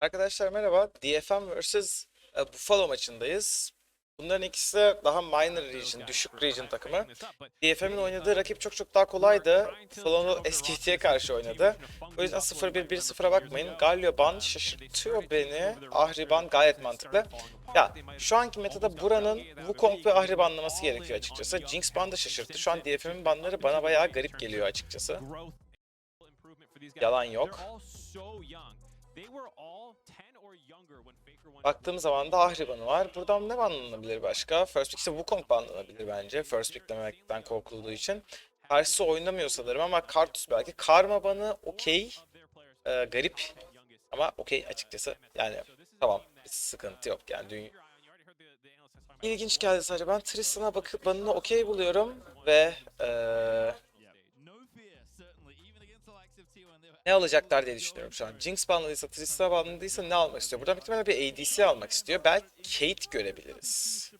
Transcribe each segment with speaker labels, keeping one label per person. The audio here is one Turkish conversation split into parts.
Speaker 1: Arkadaşlar merhaba. DFM vs e, Buffalo maçındayız. Bunların ikisi de daha minor region, düşük region takımı. DFM'in oynadığı rakip çok çok daha kolaydı. Buffalo SKT'ye karşı oynadı. O yüzden 0-1, 1-0'a bakmayın. Galioban şaşırtıyor beni. Ahriban gayet mantıklı. Ya şu anki metada buranın Wukong ve Ahri banlaması gerekiyor açıkçası. Jinx ban da şaşırttı. Şu an DFM'in banları bana bayağı garip geliyor açıkçası. Yalan yok. Baktığım zaman da Ahri banı var. Buradan ne banlanabilir başka? First pick ise Wukong banlanabilir bence. First pick demekten korkulduğu için. Karşısı oynamıyor sanırım ama Kartus belki. Karma banı okey. Ee, garip ama okey açıkçası. Yani tamam bir sıkıntı yok yani. Dünya... İlginç geldi sadece. Ben Tristan'a bakıp banını okey buluyorum ve ee, ne alacaklar diye düşünüyorum şu an. Jinx banladıysa, Tristana banladıysa ne almak istiyor? Buradan muhtemelen bir ADC almak istiyor. Belki Kate görebiliriz.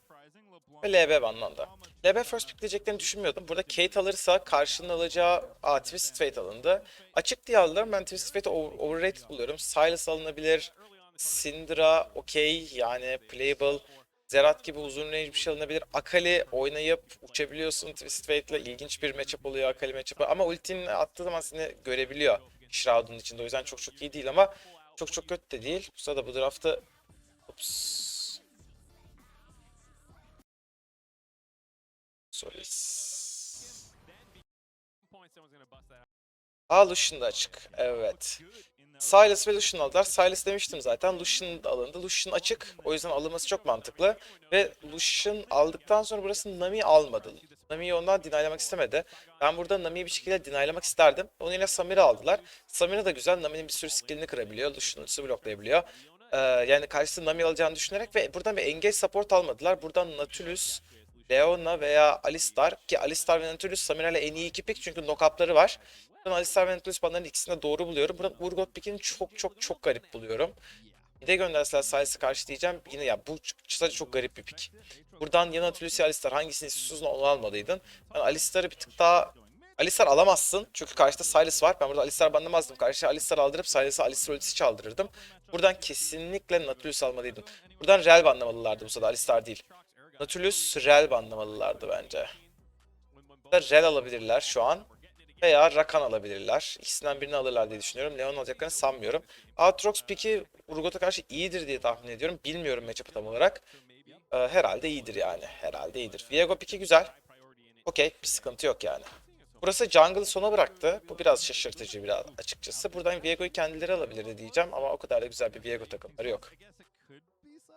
Speaker 1: Ve LB banlandı. LB first pick diyeceklerini düşünmüyordum. Burada Kate alırsa karşılığında alacağı Aa, Twisted Fate alındı. Açık diye aldılar. Ben Twisted Fate'i over- overrated buluyorum. Silas alınabilir. Syndra okey yani playable. Zerat gibi uzun range bir şey alınabilir. Akali oynayıp uçabiliyorsun Twisted Fate'le. ilginç bir matchup oluyor Akali matchup'ı. Ama ultini attığı zaman seni görebiliyor. Shroud'un içinde. O yüzden çok çok iyi değil ama çok çok kötü de değil. Bu sırada bu draftı Ups. Solis. Aa Lucian da açık. Evet. Silas ve Lucian aldılar. Silas demiştim zaten. Lucian alındı. Lucian açık. O yüzden alınması çok mantıklı. Ve Lucian aldıktan sonra burası Nami almadı. Nami'yi ondan dinaylamak istemedi. Ben burada Nami'yi bir şekilde dinaylamak isterdim. Onun yine Samir'i aldılar. Samira da güzel. Nami'nin bir sürü skillini kırabiliyor. Lucian'ın ultisi bloklayabiliyor. Ee, yani karşısında Nami alacağını düşünerek ve buradan bir engage support almadılar. Buradan Nautilus, Leona veya Alistar ki Alistar ve Nautilus Samira ile en iyi iki pick çünkü knock-up'ları var. Ben Alistar ve banların ikisini de doğru buluyorum. Buradan Urgot pick'ini çok çok çok garip buluyorum. Bir de gönderseler Silas'a karşı diyeceğim. Yine ya bu sadece çok garip bir pick. Buradan ya Nautilus ya Alistar hangisini istiyorsun onu almalıydın. Ben Alistar'ı bir tık daha Alistar alamazsın çünkü karşıda Silas var. Ben burada Alistar banlamazdım. Karşıya Alistar aldırıp Silas'a Alistar ultisi çaldırırdım. Buradan kesinlikle Nautilus almalıydın. Buradan Rel banlamalılardı bu sırada Alistar değil. Nautilus Rel banlamalılardı bence. Burada Rel alabilirler şu an. Veya Rakan alabilirler. İkisinden birini alırlar diye düşünüyorum. Leon alacaklarını sanmıyorum. Aatrox piki Urgot'a karşı iyidir diye tahmin ediyorum. Bilmiyorum matchup'ı tam olarak. Ee, herhalde iyidir yani. Herhalde iyidir. Viego piki güzel. Okey. Bir sıkıntı yok yani. Burası jungle'ı sona bıraktı. Bu biraz şaşırtıcı biraz açıkçası. Buradan Viego'yu kendileri alabilirdi diyeceğim ama o kadar da güzel bir Viego takımları yok.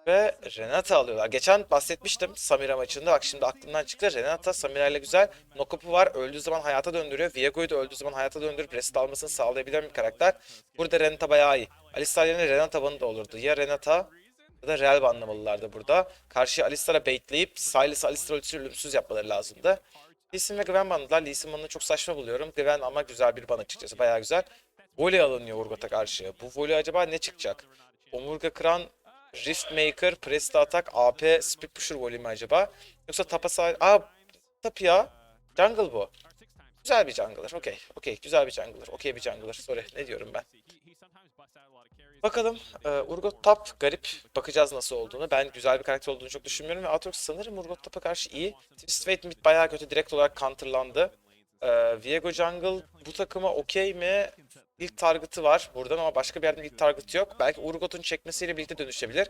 Speaker 1: Ve Renata alıyorlar. Geçen bahsetmiştim Samira maçında. Bak şimdi aklımdan çıktı. Renata Samira ile güzel. Nokup'u var. Öldüğü zaman hayata döndürüyor. Viego'yu da öldüğü zaman hayata döndürüp reset almasını sağlayabilen bir karakter. Burada Renata bayağı iyi. Alistar yerine Renata banı da olurdu. Ya Renata ya da Real banlamalılardı burada. Karşıya Alistar'a baitleyip Silas Alistar ultisi ölümsüz yapmaları lazımdı. Lee Sin ve Gwen banladılar. Lee Sin çok saçma buluyorum. Gwen ama güzel bir ban açıkçası. Bayağı güzel. Voley alınıyor Urgot'a karşı. Bu voley acaba ne çıkacak? Omurga kıran Riftmaker, Presta Atak, AP, Speed Pusher voley mi acaba? Yoksa tapa sahip... Aa tap ya. Jungle bu. Güzel bir jungler. Okey. Okey. Güzel bir jungler. Okey bir jungler. Sorry. Ne diyorum ben? Bakalım. Ee, Urgot Tap garip. Bakacağız nasıl olduğunu. Ben güzel bir karakter olduğunu çok düşünmüyorum. Ve Aatrox sanırım Urgot Tap'a karşı iyi. Twist Fate mid bayağı kötü. Direkt olarak counterlandı. Ee, Viego Jungle bu takıma okey mi? İlk target'ı var buradan ama başka bir yerden ilk target yok. Belki Urgot'un çekmesiyle birlikte dönüşebilir.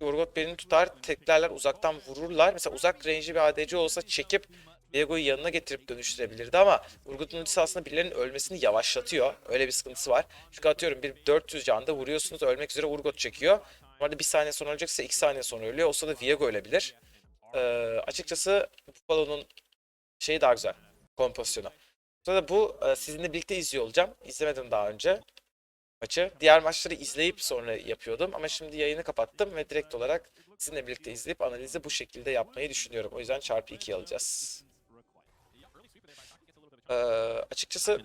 Speaker 1: Urgot belini tutar, teklerler, uzaktan vururlar. Mesela uzak range'i bir ADC olsa çekip Viego'yu yanına getirip dönüştürebilirdi ama Urgot'un ultisi aslında birilerinin ölmesini yavaşlatıyor. Öyle bir sıkıntısı var. Çünkü atıyorum bir 400 canda vuruyorsunuz ölmek üzere Urgot çekiyor. Normalde bir saniye sonra ölecekse 2 saniye sonra ölüyor. O sırada Viego ölebilir. Ee, açıkçası Buffalo'nun şeyi daha güzel. Kompozisyonu. Sonra bu e, sizinle birlikte izliyor olacağım. İzlemedim daha önce maçı. Diğer maçları izleyip sonra yapıyordum ama şimdi yayını kapattım ve direkt olarak sizinle birlikte izleyip analizi bu şekilde yapmayı düşünüyorum. O yüzden çarpı 2 alacağız. Ee, açıkçası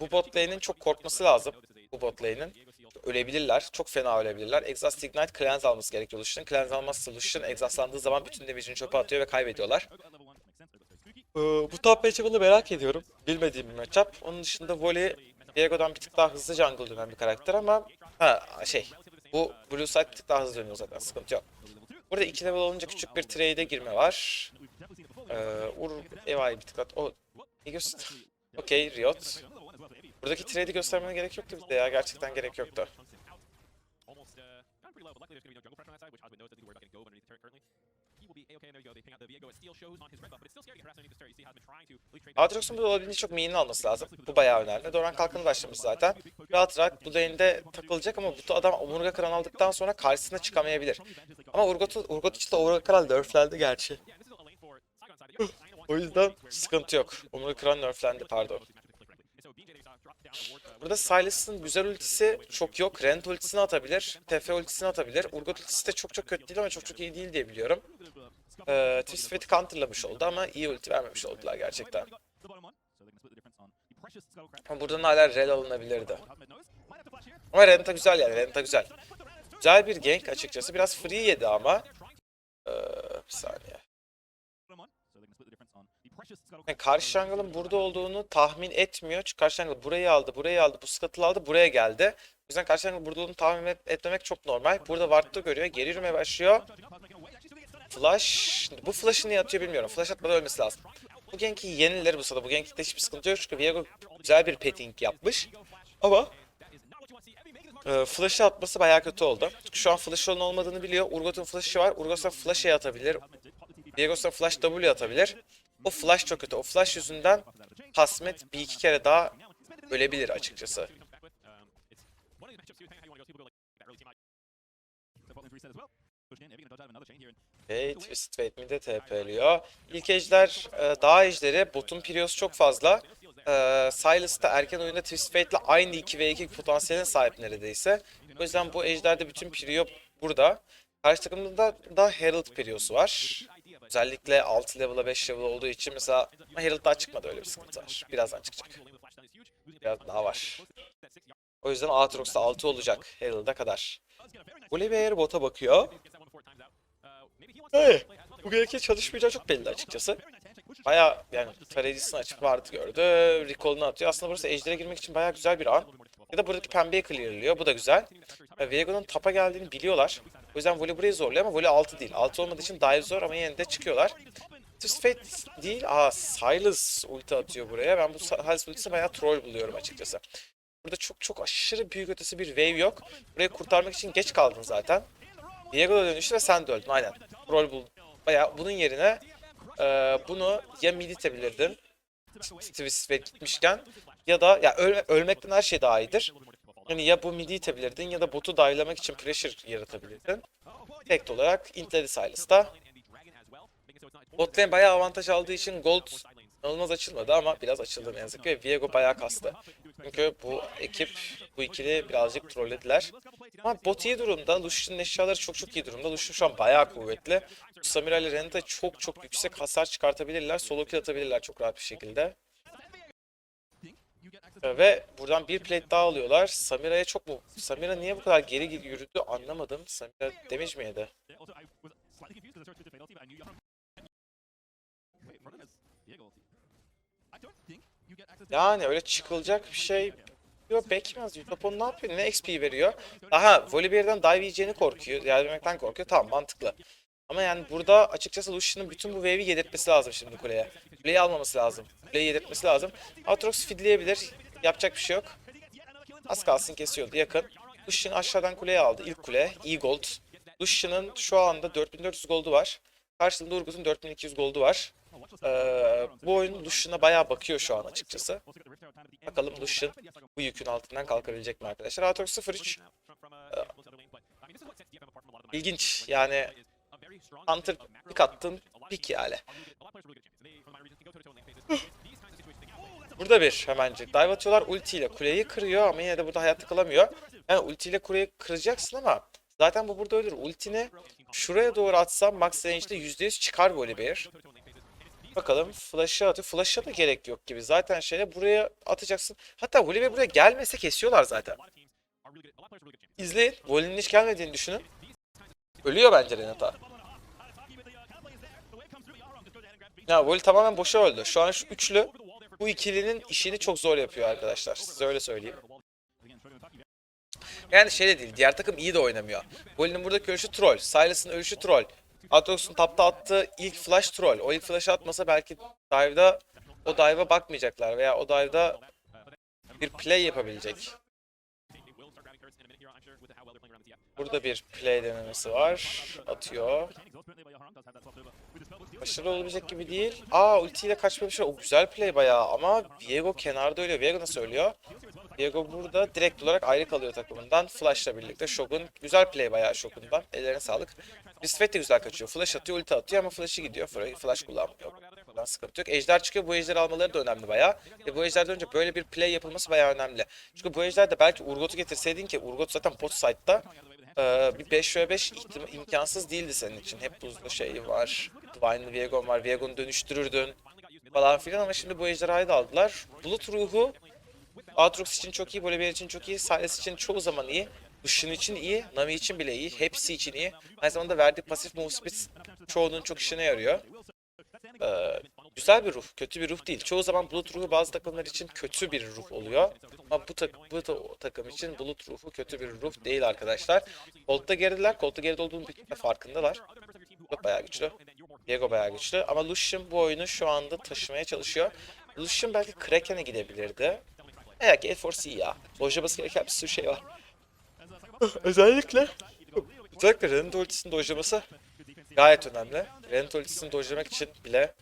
Speaker 1: bu bot lane'in çok korkması lazım. Bu bot lane'in. Ölebilirler. Çok fena ölebilirler. Exhaust Ignite Cleanse alması gerekiyor Lucian'ın. Cleanse almazsa Lucian exhaustlandığı zaman bütün damage'ini çöpe atıyor ve kaybediyorlar. Ee, bu top matchup'ını merak ediyorum. Bilmediğim bir matchup. Onun dışında volley Diego'dan bir tık daha hızlı jungle dönen bir karakter ama ha şey bu Blue Side bir tık daha hızlı dönüyor zaten sıkıntı yok. Burada 2 level olunca küçük bir trade'e girme var. Ee, Ur Eva'yı bir tık at. O iyi göster. Okey Riot. Buradaki trade'i göstermene gerek yoktu bizde ya. Gerçekten gerek yoktu.
Speaker 2: Will be a-okay, and there you go. They ping out the Viego as Steel shows on his red buff, but it's still scary to get harassed underneath the. You see Osmond trying to trade
Speaker 1: Aatrox'un burada olabildiğince çok minyon alması lazım. Bu bayağı önemli. Doran kalkanı başlamış zaten. Rahat rahat bu lane'de takılacak ama bu adam omurga kıran aldıktan sonra karşısına çıkamayabilir. Ama Urgot, Urgot için de omurga kıran nerflendi gerçi. O yüzden sıkıntı yok. Omurga kıran nerflendi pardon. Burada Silas'ın güzel ultisi çok yok. Rent ultisini atabilir. TF ultisini atabilir. Urgot ultisi de çok çok kötü değil ama çok çok iyi değil diye biliyorum. Ee, Twist Fate'i counterlamış oldu ama iyi ulti vermemiş oldular gerçekten. Ama buradan hala rel alınabilirdi. Ama Renta güzel yani. Renta güzel. Güzel bir gank açıkçası. Biraz free yedi ama. Ee, bir saniye. Yani karşı jungle'ın burada olduğunu tahmin etmiyor. Çünkü karşı jungle burayı aldı, burayı aldı, bu scuttle aldı, buraya geldi. O yüzden karşı jungle burada olduğunu tahmin et- etmemek çok normal. Burada ward'da görüyor, geri yürümeye başlıyor. Flash, bu flash'ı niye atıyor bilmiyorum. Flash atmadan ölmesi lazım. Bu gank'i yenilir bu sırada. Bu gank'te hiçbir sıkıntı yok çünkü Viego güzel bir petting yapmış. Ama e, flash'ı atması bayağı kötü oldu. Çünkü şu an flash'ın olmadığını biliyor. Urgot'un flash'ı var. Urgot'a flash E atabilir. Viegos'a flash W atabilir. O flash çok kötü. O flash yüzünden Hasmet bir iki kere daha ölebilir açıkçası. Okay, Twisted Fate mid'e TP'liyor. İlk ejder, e, dağ ejderi, botun Prios çok fazla. E, Silas da erken oyunda Twisted Fate'le aynı 2v2 potansiyeline sahip neredeyse. O yüzden bu ejderde bütün Prio burada. Karşı takımda da Herald Prios'u var. Özellikle 6 level'a 5 level olduğu için mesela Herald daha çıkmadı öyle bir sıkıntı var. Birazdan çıkacak. Biraz daha var. O yüzden Aatrox da 6 olacak Herald'a kadar. Oliver bota bakıyor. Hey, bu gerekli çalışmayacağı çok belli açıkçası. Baya yani tarayacisini açıp vardı gördü. Recall'unu atıyor. Aslında burası ejder'e girmek için baya güzel bir an. Ya da buradaki pembeyi clearlıyor. Bu da güzel. Viego'nun tapa geldiğini biliyorlar. O yüzden Voli burayı zorluyor ama Voli 6 değil. 6 olmadığı için dive zor ama yine de çıkıyorlar. Twist Fate değil. Aa Silas ulti atıyor buraya. Ben bu Silas ultisini bayağı troll buluyorum açıkçası. Burada çok çok aşırı büyük ötesi bir wave yok. Burayı kurtarmak için geç kaldın zaten. Diego da dönüştü ve sen de öldün aynen. Rol bul. Bayağı bunun yerine e, bunu ya mid itebilirdin. Twist Fate gitmişken ya da ya öl- ölmekten her şey daha iyidir. Hani ya bu midi itebilirdin ya da botu dive'lamak için pressure yaratabilirdin. Tek olarak intledi Silas da. Bot lane bayağı avantaj aldığı için gold inanılmaz açılmadı ama biraz açıldı ne yazık ki ve Viego bayağı kastı. Çünkü bu ekip, bu ikili birazcık trollediler. Ama bot iyi durumda. Lucian'ın eşyaları çok çok iyi durumda. Lucian şu an bayağı kuvvetli. Samira ile çok çok yüksek hasar çıkartabilirler. Solo kill atabilirler çok rahat bir şekilde. Ve buradan bir plate daha alıyorlar. Samira'ya çok mu... Samira niye bu kadar geri yürüdü anlamadım. Samira damage mi yedi? Yani öyle çıkılacak bir şey yok bekmez. Utopon ne yapıyor? Ne XP veriyor? Aha Volibear'dan dive yiyeceğini korkuyor. Yerlemekten korkuyor. Tamam mantıklı. Ama yani burada açıkçası Lucian'ın bütün bu wave'i yedirtmesi lazım şimdi kuleye. Kuleyi almaması lazım. Kuleyi yedirtmesi lazım. Aatrox fidleyebilir. Yapacak bir şey yok. Az kalsın kesiyordu yakın. Lucian aşağıdan kuleyi aldı. İlk kule. iyi gold. Lucian'ın şu anda 4400 goldu var. Karşılığında Urgut'un 4200 goldu var. Ee, bu oyun Lucian'a bayağı bakıyor şu an açıkçası. Bakalım Lucian bu yükün altından kalkabilecek mi arkadaşlar? Aatrox 0-3. İlginç yani Hunter pick attın pick yani. Burada bir hemencik dive atıyorlar ultiyle kuleyi kırıyor ama yine de burada hayatta kalamıyor. Yani ultiyle kuleyi kıracaksın ama zaten bu burada ölür. Ultini şuraya doğru atsam max range'de %100 çıkar Volibear. Bakalım flash'ı atıyor. Flash'a da gerek yok gibi. Zaten şeye buraya atacaksın. Hatta Volibear buraya gelmese kesiyorlar zaten. İzleyin. Voli'nin hiç gelmediğini düşünün. Ölüyor bence Renata. Ya Voli tamamen boşa öldü. Şu an şu üçlü bu ikilinin işini çok zor yapıyor arkadaşlar. Size öyle söyleyeyim. Yani şey de değil. Diğer takım iyi de oynamıyor. Voli'nin buradaki ölüşü troll. Silas'ın ölüşü troll. Aatrox'un tapta attığı ilk flash troll. O ilk flash atmasa belki dive'da o dive'a bakmayacaklar veya o dive'da bir play yapabilecek. Burada bir play denemesi var. Atıyor. Başarılı olabilecek gibi değil. Aa ultiyle kaçmamış. O güzel play bayağı ama Viego kenarda ölüyor. Viego nasıl ölüyor? Viego burada direkt olarak ayrı kalıyor takımından. Flash'la birlikte Shogun. Güzel play bayağı Shogun'dan. Ellerine sağlık. Risvet de güzel kaçıyor. Flash atıyor, ulti atıyor ama flash'ı gidiyor. Flash, kullanmıyor. Buradan sıkıntı yok. Ejder çıkıyor. Bu ejderi almaları da önemli bayağı. Ve bu ejderden önce böyle bir play yapılması bayağı önemli. Çünkü bu ejderde belki Urgot'u getirseydin ki Urgot zaten bot side'da ee, bir 5 ve 5 ihtima- imkansız değildi senin için. Hep buzlu şey var. Divine'lı Viego'm var. Viego'nu dönüştürürdün falan filan ama şimdi bu ejderhayı da aldılar. Bulut ruhu Aatrox için çok iyi, Bolivia için çok iyi, Sylas için çoğu zaman iyi. Lucian için iyi, Nami için bile iyi, hepsi için iyi. Aynı zamanda verdiği pasif move çoğunun çok işine yarıyor. Ee, güzel bir ruh, kötü bir ruh değil. Çoğu zaman bulut ruhu bazı takımlar için kötü bir ruh oluyor. Ama bu, tak bu ta- takım için bulut ruhu kötü bir ruh değil arkadaşlar. Colt'ta geridiler. Colt'ta geride olduğunu bir farkındalar. Çok bayağı güçlü. Diego bayağı güçlü. Ama Lucian bu oyunu şu anda taşımaya çalışıyor. Lucian belki Kraken'e gidebilirdi. Eğer ki Force iyi ya. Dojlaması gereken bir sürü şey var. Özellikle Özellikle Ren'in ultisini dojlaması gayet önemli. Ren'in ultisini dojlamak için bile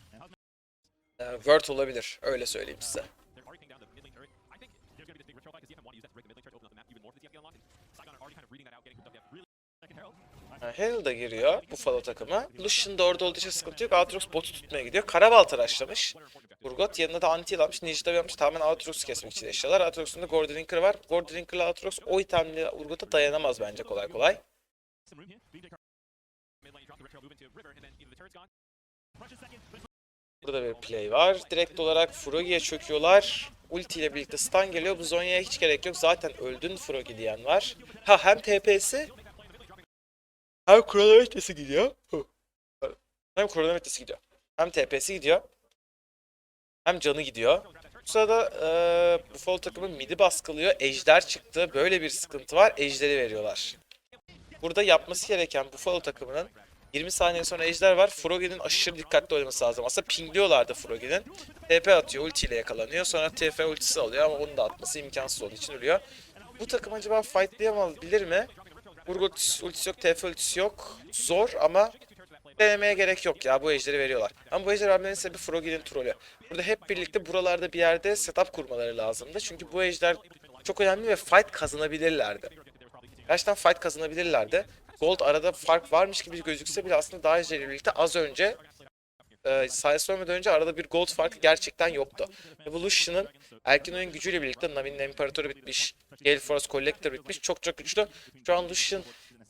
Speaker 1: Word olabilir. Öyle söyleyeyim size. Herald da giriyor Buffalo takımı. Lucian da orada olduğu için sıkıntı yok. Aatrox botu tutmaya gidiyor. Karabal araçlamış. Urgot yanına da anti almış. Ninja yapmış. Tamamen Aatrox'u kesmek için eşyalar. Aatrox'un da Gordon Linker var. Gordon Linker'la Aatrox o itemli Urgot'a dayanamaz bence kolay kolay. Burada bir play var. Direkt olarak Froggy'ye çöküyorlar. Ulti ile birlikte stun geliyor. Bu Zonya'ya hiç gerek yok. Zaten öldün Froggy diyen var. Ha hem TP'si hem kronometresi gidiyor. Hem kronometresi gidiyor. Hem TP'si gidiyor. Hem canı gidiyor. Bu sırada eee Buffalo takımı midi baskılıyor. Ejder çıktı. Böyle bir sıkıntı var. Ejderi veriyorlar. Burada yapması gereken Buffalo takımının 20 saniye sonra ejder var. Froggy'nin aşırı dikkatli oynaması lazım. Aslında pingliyorlardı Froggy'nin. TP atıyor, ultiyle yakalanıyor. Sonra TF ultisi alıyor ama onu da atması imkansız olduğu için ölüyor. Bu takım acaba fightlayamabilir mi? Urgot ultisi yok, TF ultisi yok. Zor ama denemeye gerek yok ya. Bu ejderi veriyorlar. Ama bu ejderi vermenin sebebi Froggy'nin trolü. Burada hep birlikte buralarda bir yerde setup kurmaları lazımdı. Çünkü bu ejder çok önemli ve fight kazanabilirlerdi. Gerçekten fight kazanabilirlerdi. Gold arada fark varmış gibi gözükse bile aslında daha ejderiyle birlikte az önce e, ölmeden önce arada bir gold farkı gerçekten yoktu. Evolution'ın erken oyun gücüyle birlikte Nami'nin İmparatoru bitmiş, Gale Force Collector bitmiş. Çok çok güçlü. Şu an Lucian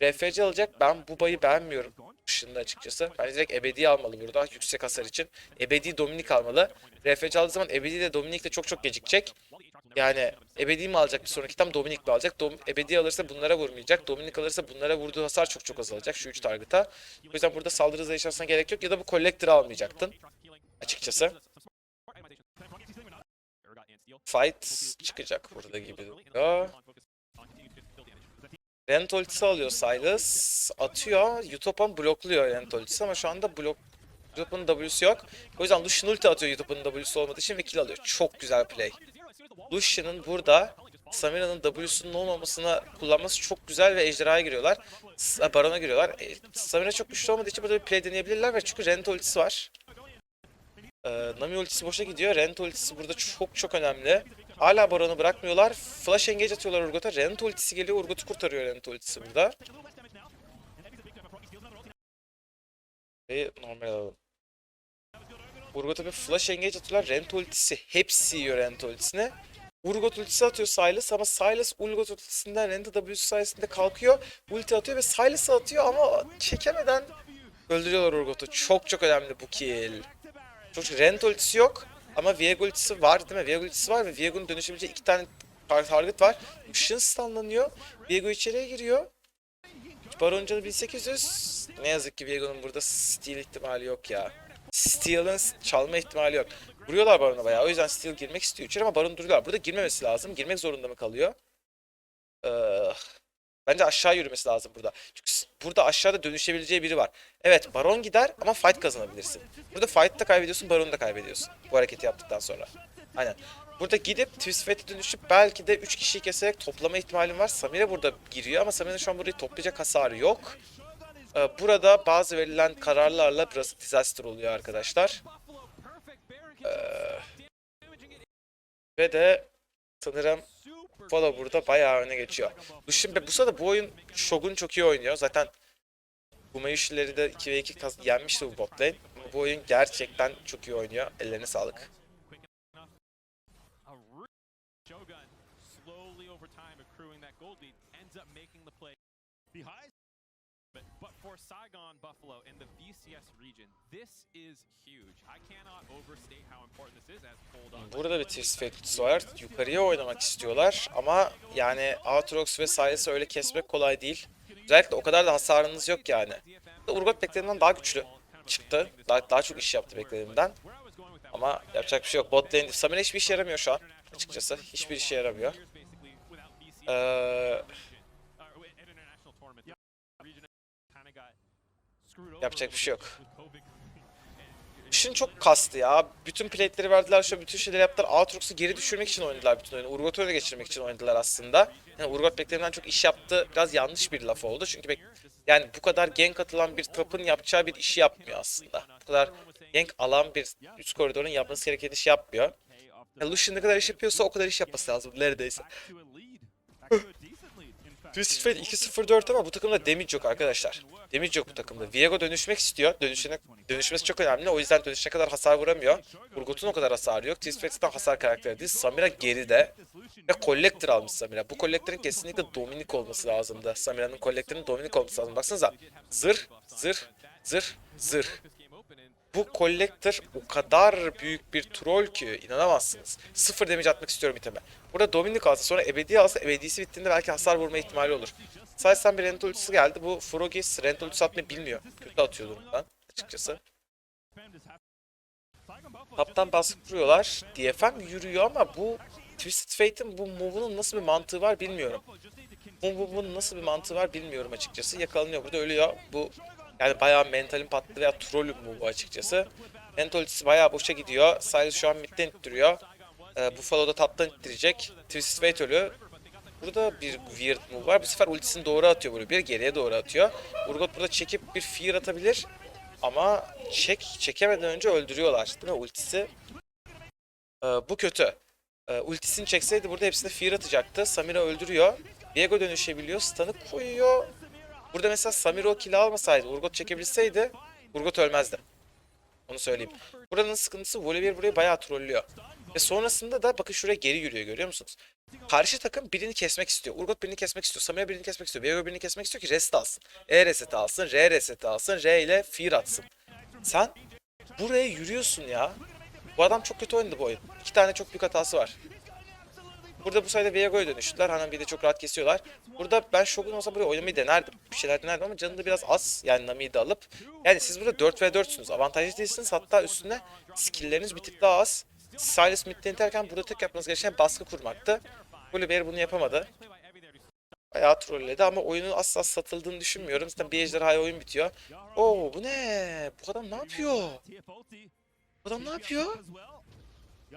Speaker 1: RFC alacak. Ben bu bayı beğenmiyorum Lucian'da açıkçası. Bence direkt ebedi almalı burada yüksek hasar için. Ebedi Dominik almalı. RFC aldığı zaman ebedi de Dominik de çok çok gecikecek. Yani ebedi mi alacak bir sonraki tam Dominik mi alacak? Dom ebedi alırsa bunlara vurmayacak. Dominik alırsa bunlara vurduğu hasar çok çok azalacak şu 3 target'a. O yüzden burada saldırı hızı yaşasına gerek yok ya da bu Collector'ı almayacaktın açıkçası. Fight çıkacak burada gibi duruyor. Rent ultisi alıyor Silas. Atıyor. Utopon blokluyor Rent ultisi ama şu anda blok Utop'un W'su yok. O yüzden Lucian ulti atıyor Utop'un W'su olmadığı için ve kill alıyor. Çok güzel play. Lucian'ın burada Samira'nın W'sunun olmamasına kullanması çok güzel ve ejderhaya giriyorlar. S- Baron'a giriyorlar. E, Samira çok güçlü olmadığı için burada bir play deneyebilirler ve çünkü Rent ultisi var. Ee, Nami ultisi boşa gidiyor. Rent ultisi burada çok çok önemli. Hala Baron'u bırakmıyorlar. Flash engage atıyorlar Urgot'a. Rent ultisi geliyor. Urgot'u kurtarıyor Rent ultisi burada. Ve normal alalım. Urgot'a bir flash engage atıyorlar. Rent ultisi. Hepsi yiyor Rent ultisini. Urgot ultisi atıyor Silas ama Silas Urgot ultisinden Rent W'su sayesinde kalkıyor. Ulti atıyor ve Silas'ı atıyor ama çekemeden öldürüyorlar Urgot'u. Çok çok önemli bu kill. Çok Rent ultisi yok ama Viego ultisi var değil mi? Viego ultisi var ve Viego'nun dönüşebileceği iki tane tar- target var. Işın stunlanıyor. Viego içeriye giriyor. Baron canı 1800. Ne yazık ki Viego'nun burada steal ihtimali yok ya. Steal'ın çalma ihtimali yok. Vuruyorlar Baron'a bayağı. O yüzden Steel girmek istiyor içeri ama Baron duruyorlar. Burada girmemesi lazım. Girmek zorunda mı kalıyor? Ee, bence aşağı yürümesi lazım burada. Çünkü burada aşağıda dönüşebileceği biri var. Evet Baron gider ama fight kazanabilirsin. Burada fight da kaybediyorsun, Baron'u da kaybediyorsun. Bu hareketi yaptıktan sonra. Aynen. Burada gidip Twist Fate'e dönüşüp belki de 3 kişiyi keserek toplama ihtimalim var. Samira burada giriyor ama Samira'nın şu an burayı toplayacak hasarı yok. Ee, burada bazı verilen kararlarla burası disaster oluyor arkadaşlar. Ee, ve de sanırım Follow burada bayağı öne geçiyor. Lucian ve bu sırada bu oyun Shogun çok iyi oynuyor. Zaten Gumayushi'leri de 2 ve 2 kaz- yenmişti bu bot lane. Bu oyun gerçekten çok iyi oynuyor. Ellerine sağlık.
Speaker 2: But, for Saigon Buffalo and the VCS region, this is huge. I cannot overstate how important this is as hold on.
Speaker 1: Burada bir Fate kutusu var. Yukarıya oynamak istiyorlar ama yani Aatrox ve Silas'ı öyle kesmek kolay değil. Özellikle o kadar da hasarınız yok yani. Urgot beklediğimden daha güçlü çıktı. Daha, daha çok iş yaptı beklediğimden. Ama yapacak bir şey yok. Bot lane Samira hiçbir işe yaramıyor şu an. Açıkçası hiçbir işe yaramıyor. Ee, yapacak bir şey yok. Lucian çok kastı ya. Bütün plate'leri verdiler, şu bütün şeyleri yaptılar. Aatrox'u geri düşürmek için oynadılar bütün oyunu. Urgot'u öyle geçirmek için oynadılar aslında. Yani Urgot beklediğimden çok iş yaptı. Biraz yanlış bir laf oldu. Çünkü bek- yani bu kadar gank atılan bir tapın yapacağı bir işi yapmıyor aslında. Bu kadar gank alan bir üst koridorun yapması gereken işi yapmıyor. Yani Lucian ne kadar iş yapıyorsa o kadar iş yapması lazım neredeyse. Twisted Fate 2-0-4 ama bu takımda damage yok arkadaşlar. Damage yok bu takımda. Viego dönüşmek istiyor. Dönüşüne, dönüşmesi çok önemli. O yüzden dönüşene kadar hasar vuramıyor. Urgot'un o kadar hasarı yok. Twisted Fate zaten hasar karakteri değil. Samira geride. Ve Collector almış Samira. Bu Collector'ın kesinlikle Dominik olması lazımdı. Samira'nın Collector'ın Dominik olması lazım. Baksanıza. Zırh, zırh, zırh, zırh. Bu Collector o kadar büyük bir troll ki inanamazsınız. Sıfır damage atmak istiyorum iteme. Burada Dominic alsa sonra ebedi alsa ebedisi bittiğinde belki hasar vurma ihtimali olur. Sadece bir Rent ultisi geldi. Bu Frogis Rent ultisi atmayı bilmiyor. Kötü atıyor durumdan açıkçası. Taptan baskı kuruyorlar. DFM yürüyor ama bu Twisted Fate'in bu move'unun nasıl bir mantığı var bilmiyorum. Bu move'un nasıl bir mantığı var bilmiyorum açıkçası. Yakalanıyor burada ölüyor. Bu yani bayağı mentalin patladı veya trollü bir move açıkçası. Mental ultisi bayağı boşa gidiyor. Silas şu an midden ittiriyor. Ee, Buffalo da taptan ittirecek. Twisted Fate ölü. Burada bir weird move var. Bu sefer ultisini doğru atıyor böyle. Bir geriye doğru atıyor. Urgot burada çekip bir fear atabilir. Ama çek çekemeden önce öldürüyorlar. Değil mi ultisi? Ee, bu kötü. Ee, ultisini çekseydi burada hepsine fear atacaktı. Samira öldürüyor. Viego dönüşebiliyor. Stun'ı koyuyor. Burada mesela Samira o kill almasaydı, Urgot çekebilseydi Urgot ölmezdi. Onu söyleyeyim. Buranın sıkıntısı Volibear burayı bayağı trollüyor. Ve sonrasında da bakın şuraya geri yürüyor görüyor musunuz? Karşı takım birini kesmek istiyor. Urgot birini kesmek istiyor. Samira birini kesmek istiyor. Viego birini kesmek istiyor ki rest alsın. E reset alsın, R reset alsın, R ile fear atsın. Sen buraya yürüyorsun ya. Bu adam çok kötü oynadı bu oyun. İki tane çok büyük hatası var. Burada bu sayede Viego'ya dönüştüler. Hanan bir de çok rahat kesiyorlar. Burada ben Shogun olsa buraya oynamayı denerdim. Bir şeyler denerdim ama canı biraz az. Yani Nami'yi de alıp. Yani siz burada 4 ve 4'sünüz. Avantajlı değilsiniz. Hatta üstüne skill'leriniz bir tık daha az. Silas midden iterken burada tek yapmanız gereken baskı kurmaktı. Oliver bunu yapamadı. Bayağı trolledi ama oyunun asla satıldığını düşünmüyorum. Zaten bir ejderhaya oyun bitiyor. Oo bu ne? Bu adam ne yapıyor? Bu adam ne yapıyor?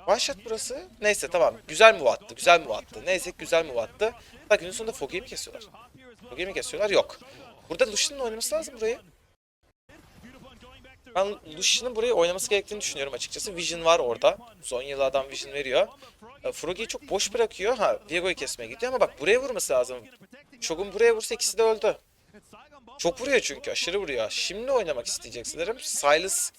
Speaker 1: One burası. Neyse tamam. Güzel move attı. Güzel move attı. Neyse güzel move attı. Bak günün sonunda Fogi'yi mi kesiyorlar? Fogi'yi mi kesiyorlar? Yok. Burada Lucian'ın oynaması lazım burayı. Ben Lucian'ın burayı oynaması gerektiğini düşünüyorum açıkçası. Vision var orada. Son yıl adam Vision veriyor. E, Froggy'yi çok boş bırakıyor. Ha Viego'yu kesmeye gidiyor ama bak buraya vurması lazım. Shogun buraya vursa ikisi de öldü. Çok vuruyor çünkü. Aşırı vuruyor. Şimdi oynamak isteyecek sanırım. Silas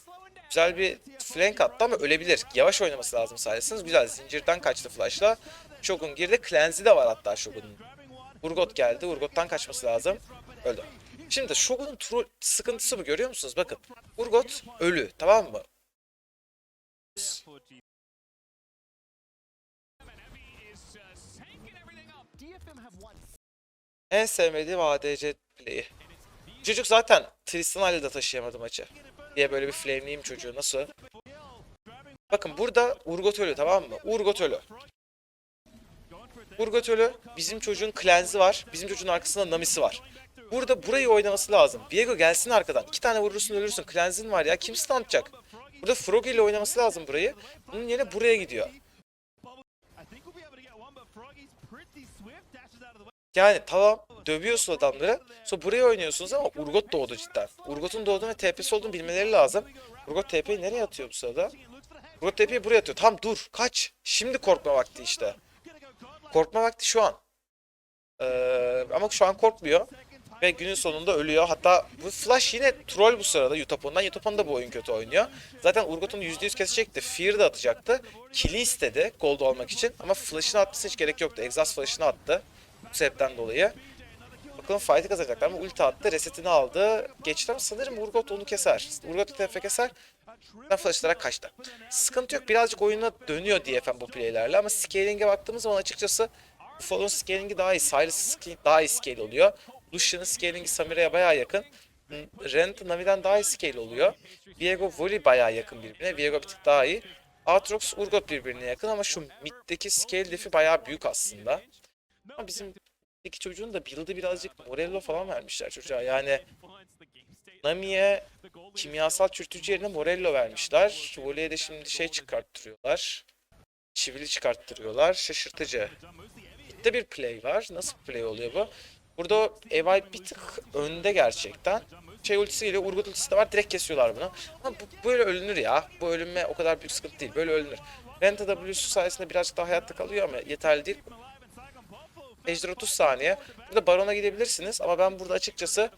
Speaker 1: güzel bir flank attı ama ölebilir. Yavaş oynaması lazım Silas'ın. Güzel. Zincirden kaçtı flash'la. Shogun girdi. Cleanse'i de var hatta Shogun'un. Urgot geldi. Urgot'tan kaçması lazım. Öldü. Şimdi Shogun'un troll sıkıntısı bu görüyor musunuz? Bakın. Urgot ölü. Tamam mı? En sevmediğim ADC play'i. Çocuk zaten Tristan halde de taşıyamadı maçı. Diye böyle bir flameleyeyim çocuğu. Nasıl? Bakın burada Urgot ölü tamam mı? Urgot ölü. Urgot ölü. Bizim çocuğun Cleanse'i var. Bizim çocuğun arkasında Nami'si var. Burada burayı oynaması lazım. Viego gelsin arkadan. İki tane vurursun ölürsün. Cleanse'in var ya. Kim stuntacak? Burada Froggy ile oynaması lazım burayı. Bunun yerine buraya gidiyor. Yani tamam dövüyorsun adamları. Sonra buraya oynuyorsunuz ama Urgot doğdu cidden. Urgot'un doğduğunu ve TP'si olduğunu bilmeleri lazım. Urgot TP'yi nereye atıyor bu sırada? Urgot TP'yi buraya atıyor. Tam dur kaç. Şimdi korkma vakti işte. Korkma vakti şu an. Ee, ama şu an korkmuyor. Ve günün sonunda ölüyor. Hatta bu Flash yine troll bu sırada Yutapon'dan. Yutapon da bu oyun kötü oynuyor. Zaten Urgot'un %100 kesecekti. Fear da atacaktı. Kill'i istedi gold olmak için. Ama Flash'ını atması hiç gerek yoktu. Exhaust Flash'ını attı. Bu sebepten dolayı. Bakalım fight'ı kazanacaklar ama ulti attı. Resetini aldı. Geçti ama sanırım Urgot onu keser. Urgot TF keser. Flashlara kaçtı. Sıkıntı yok. Birazcık oyuna dönüyor DFM bu playlerle ama scaling'e baktığımız zaman açıkçası Buffalo'nun scaling'i daha iyi. Silas scaling daha iyi scale oluyor. Lucian'ın scaling'i Samira'ya bayağı yakın. Rent Navi'den daha iyi scale oluyor. Viego Volley bayağı yakın birbirine. Viego bir tık daha iyi. Aatrox Urgot birbirine yakın ama şu mid'deki scale diff'i bayağı büyük aslında. Ama bizim iki çocuğun da build'ı birazcık Morello falan vermişler çocuğa. Yani Nami'ye kimyasal çürütücü yerine Morello vermişler. Volley'e de şimdi şey çıkarttırıyorlar. Çivili çıkarttırıyorlar. Şaşırtıcı. Mid'de bir play var. Nasıl bir play oluyor bu? Burada Evay bir tık önde gerçekten. Şey ultisi geliyor, Urgot ultisi de var. Direkt kesiyorlar bunu. Ama bu, böyle ölünür ya. Bu ölünme o kadar büyük sıkıntı değil. Böyle ölünür. Renta W'su sayesinde birazcık daha hayatta kalıyor ama yeterli değil. Ejder 30 saniye. Burada Baron'a gidebilirsiniz ama ben burada açıkçası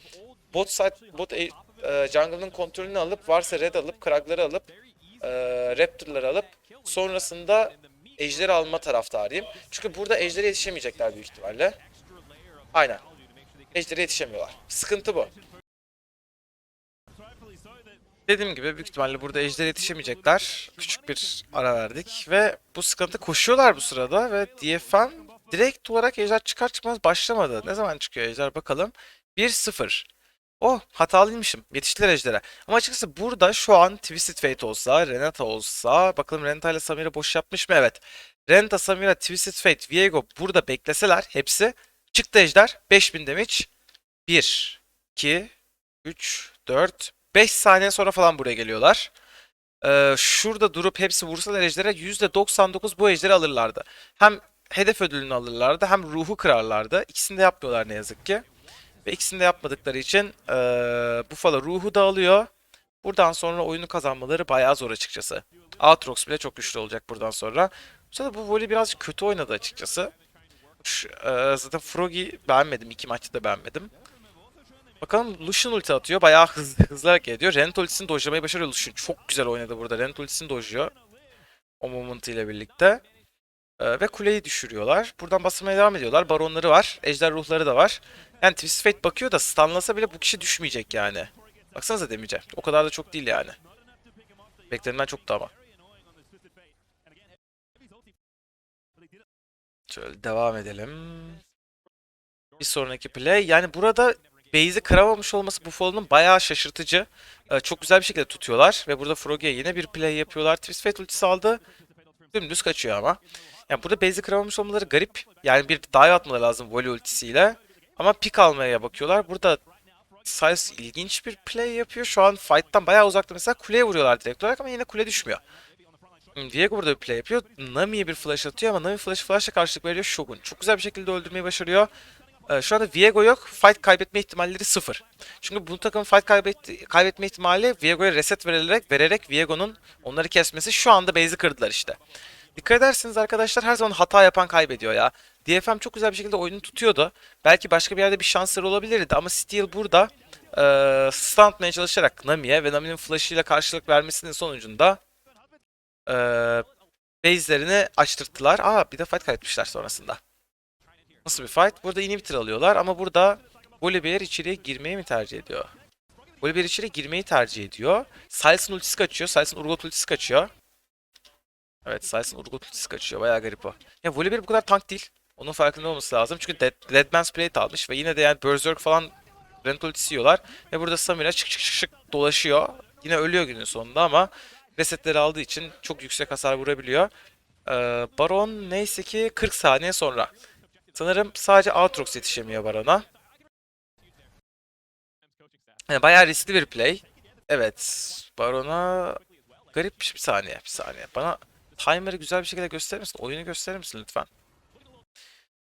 Speaker 1: bot side, bot e, e, jungle'ın kontrolünü alıp varsa red alıp, kragları alıp, e, raptor'ları alıp sonrasında ejderi alma taraftarıyım. Çünkü burada ejdere yetişemeyecekler büyük ihtimalle. Aynen. Ejdere yetişemiyorlar. Sıkıntı bu. Dediğim gibi büyük ihtimalle burada ejdere yetişemeyecekler. Küçük bir ara verdik ve bu sıkıntı koşuyorlar bu sırada ve DFM direkt olarak ejder çıkar çıkmaz başlamadı. Ne zaman çıkıyor ejder bakalım. 1-0. Oh hatalıymışım. Yetiştiler ejdere. Ama açıkçası burada şu an Twisted Fate olsa, Renata olsa. Bakalım Renata ile Samira boş yapmış mı? Evet. Renata, Samira, Twisted Fate, Viego burada bekleseler hepsi. Çıktı ejder. 5000 damage. 1, 2, 3, 4, 5 saniye sonra falan buraya geliyorlar. Ee, şurada durup hepsi vursalar ejdere %99 bu ejderi alırlardı. Hem hedef ödülünü alırlardı hem ruhu kırarlardı. İkisini de yapmıyorlar ne yazık ki. Ve ikisini de yapmadıkları için ee, Buffalo ruhu da alıyor. Buradan sonra oyunu kazanmaları bayağı zor açıkçası. Aatrox bile çok güçlü olacak buradan sonra. Sırada bu voley birazcık kötü oynadı açıkçası. Şu, ee, zaten Froggy beğenmedim. iki maçta da beğenmedim. Bakalım Lucian ulti atıyor. Bayağı hızlı, hızlı hareket ediyor. Rent ultisini dojlamayı başarıyor Lucian. Çok güzel oynadı burada. Rent ultisini dojluyor. O moment ile birlikte. Ee, ve kuleyi düşürüyorlar. Buradan basmaya devam ediyorlar. Baronları var. Ejder ruhları da var. Yani Twist Fate bakıyor da stunlasa bile bu kişi düşmeyecek yani. Baksanıza demeyeceğim. O kadar da çok değil yani. Beklenenden çok da ama. Şöyle devam edelim. Bir sonraki play. Yani burada base'i kıramamış olması Buffalo'nun bayağı şaşırtıcı. Ee, çok güzel bir şekilde tutuyorlar. Ve burada Froggy'e yine bir play yapıyorlar. Twist Fate ultisi aldı. Dümdüz kaçıyor ama. Yani burada base'i kıramamış olmaları garip. Yani bir dive atmaları lazım volley ultisiyle. Ama pick almaya bakıyorlar. Burada Silas ilginç bir play yapıyor. Şu an fight'tan bayağı uzakta. Mesela kuleye vuruyorlar direkt olarak ama yine kule düşmüyor. Hmm, Diego burada bir play yapıyor. Nami'ye bir flash atıyor ama Nami flash flash'a karşılık veriyor Shogun. Çok güzel bir şekilde öldürmeyi başarıyor. Ee, şu anda Viego yok. Fight kaybetme ihtimalleri sıfır. Çünkü bu takım fight kaybetti, kaybetme ihtimali Viego'ya reset verilerek, vererek Viego'nun onları kesmesi şu anda base'i kırdılar işte. Dikkat ederseniz arkadaşlar her zaman hata yapan kaybediyor ya. DFM çok güzel bir şekilde oyunu tutuyordu. Belki başka bir yerde bir şansları olabilirdi ama Steel burada e, stun atmaya çalışarak Nami'ye ve Nami'nin flash'ıyla karşılık vermesinin sonucunda e, base'lerini açtırttılar. Aa bir de fight kaybetmişler sonrasında. Nasıl bir fight? Burada inhibitor alıyorlar ama burada Volibear içeriye girmeyi mi tercih ediyor? Volibear içeriye girmeyi tercih ediyor. Silas'ın ultisi kaçıyor. Silas'ın Urgot ultisi kaçıyor. Evet Silas'ın Urgot kaçıyor. Bayağı garip o. Ya Volibear bu kadar tank değil. Onun farkında olması lazım. Çünkü Dead, Deadman's Plate almış ve yine de yani Berserk falan Rent ultisi yiyorlar. Ve burada Samira şık şık şık şık dolaşıyor. Yine ölüyor günün sonunda ama resetleri aldığı için çok yüksek hasar vurabiliyor. Ee, Baron neyse ki 40 saniye sonra. Sanırım sadece Aatrox yetişemiyor Baron'a. Yani bayağı riskli bir play. Evet. Baron'a garip bir saniye. Bir saniye. Bana timer'ı güzel bir şekilde gösterir misin? Oyunu gösterir misin lütfen?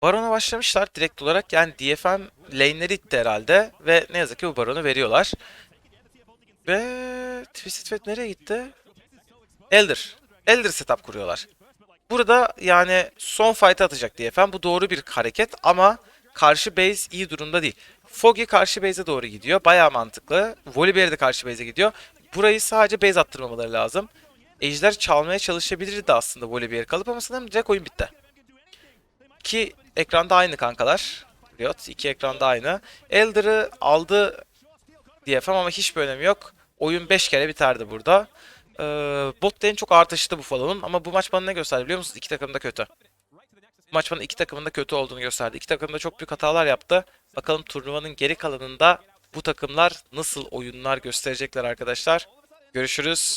Speaker 1: Baron'a başlamışlar direkt olarak. Yani DFM lane'leri itti herhalde. Ve ne yazık ki bu Baron'u veriyorlar. Ve Twisted Fate nereye gitti? Elder. Elder setup kuruyorlar. Burada yani son fight'ı atacak DFM. Bu doğru bir hareket ama karşı base iyi durumda değil. Foggy karşı base'e doğru gidiyor. Bayağı mantıklı. Volibear de karşı base'e gidiyor. Burayı sadece base attırmamaları lazım. Ejder çalmaya çalışabilirdi aslında Volibear kalıp ama sanırım direkt oyun bitti. İki ekranda aynı kankalar. Riot iki ekranda aynı. Elder'ı aldı DFM ama hiçbir önemi yok. Oyun 5 kere biterdi burada. Ee, bot lane çok artıştı Buffalo'nun ama bu maç bana ne gösterdi biliyor musunuz? İki takım da kötü. Bu maç bana iki takımın da kötü olduğunu gösterdi. İki takım da çok büyük hatalar yaptı. Bakalım turnuvanın geri kalanında bu takımlar nasıl oyunlar gösterecekler arkadaşlar. Görüşürüz.